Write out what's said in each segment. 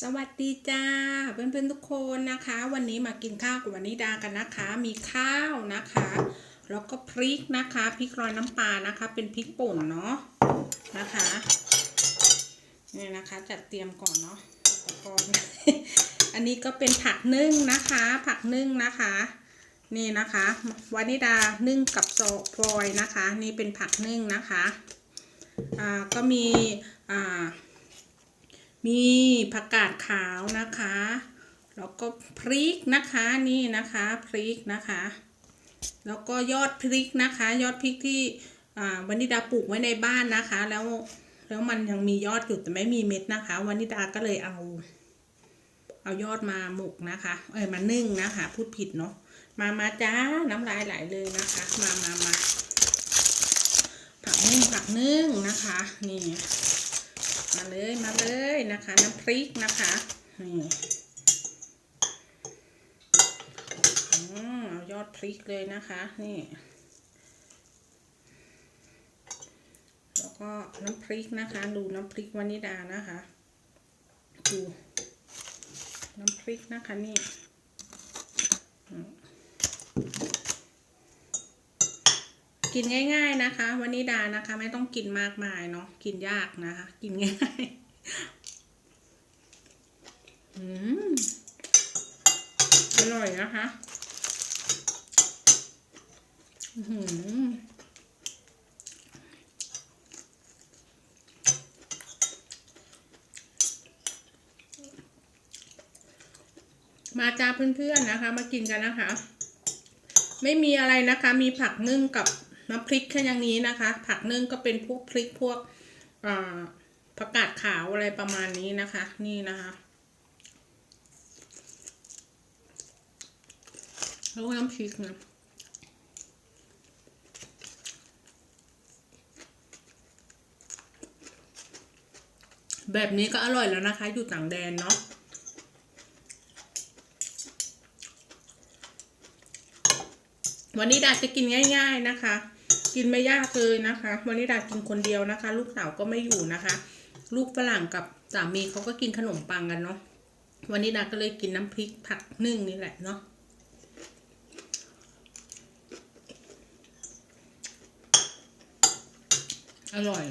สวัสดีจ้าเพื่อนๆทุกคนนะคะ วันนี้มากินข้าวกับวันนิดากันนะคะ มีข้าวนะคะแล้วก็พริกนะคะพริกรอยน้ำปลานะคะ เป็นพริกป่นเนาะนะคะนี่นะคะจัดเตรียมก่อนเนาะอุปกรณ์อันนี้ก็เป็นผักนึ่งนะคะ ผักนึ่งนะคะ นี่นะคะวานิดานึ่งกับโซฟอยนะคะ นี่เป็นผักนึ่งนะคะอ่าก็มีอ่า มีผักกาดขาวนะคะ แล้วก็พริกนะคะนี่นะคะพริกนะคะ แล้วก็ยอดพริกนะคะ ยอดพริกที่วันนิดาปลูกไว้ในบ้านนะคะ แล้วแล้วมันยังมียอดอยู่แต่ไม่มีเม็ดนะคะ วันนิดาก็เลยเอา เอายอดมาหมกนะคะ เอ้ยมานึ่งนะคะ พูดผิดเนาะมามาจ้าน้ำลายไหลเลยนะคะ มามามาผักนึ่งผักนึ่งนะคะ นี่ มาเลยมาเลยนะคะ น้ำพริกนะคะนี่เอายอดพริกเลยนะคะนี่ แล้วก็น้ำพริกนะคะ ดูน้ำพริกวานิดานะคะ ดู น้ำพริกนะคะนี่อืม กินง่าย ๆนะคะวานิดานะคะ ไม่ต้องกินมากมายเนาะกินยากนะคะ กินง่ายอืมอร่อยนะคะอื้อหือมาจ้าเพื่อนๆนะคะ มากินกันนะคะ ไม่มีอะไรนะคะ มีผักนึ่งกับ น้ำพริกแค่อย่างนี้นะคะ ผักนึ่งก็เป็นพวกพริกพวกผักกาดขาวอะไรประมาณนี้นะคะ นี่นะคะแล้วน้ำพริกนะแบบนี้ก็อร่อยแล้วนะคะ อยู่ต่างแดนเนาะวันนี้ดาจะกินง่าย ๆนะคะ กินไม่ยากเลยนะคะวันนี้ดากินคนเดียวนะคะ ลูกสาวก็ไม่อยู่นะคะ ลูกฝรั่งกับสามีเขาก็กินขนมปังกันเนาะวันนี้ดาก็เลยกินน้ำพริกผักนึ่งนี่แหละเนาะอร่อย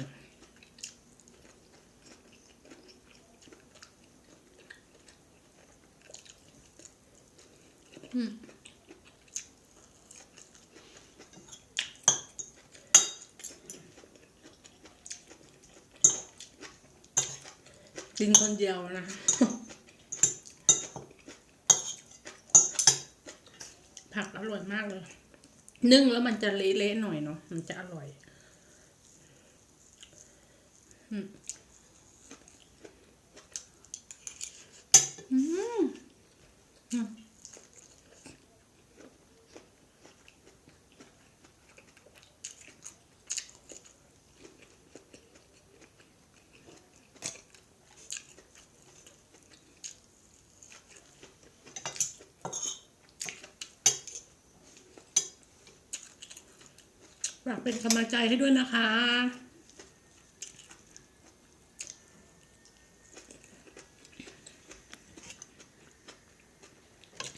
อืม กินคนเดียวนะ ผักอร่อยมากเลย นึ่งแล้วมันจะเละๆหน่อยเนาะมันจะอร่อย อืมอืมอืม ฝากเป็นกำลังใจให้ด้วยนะคะ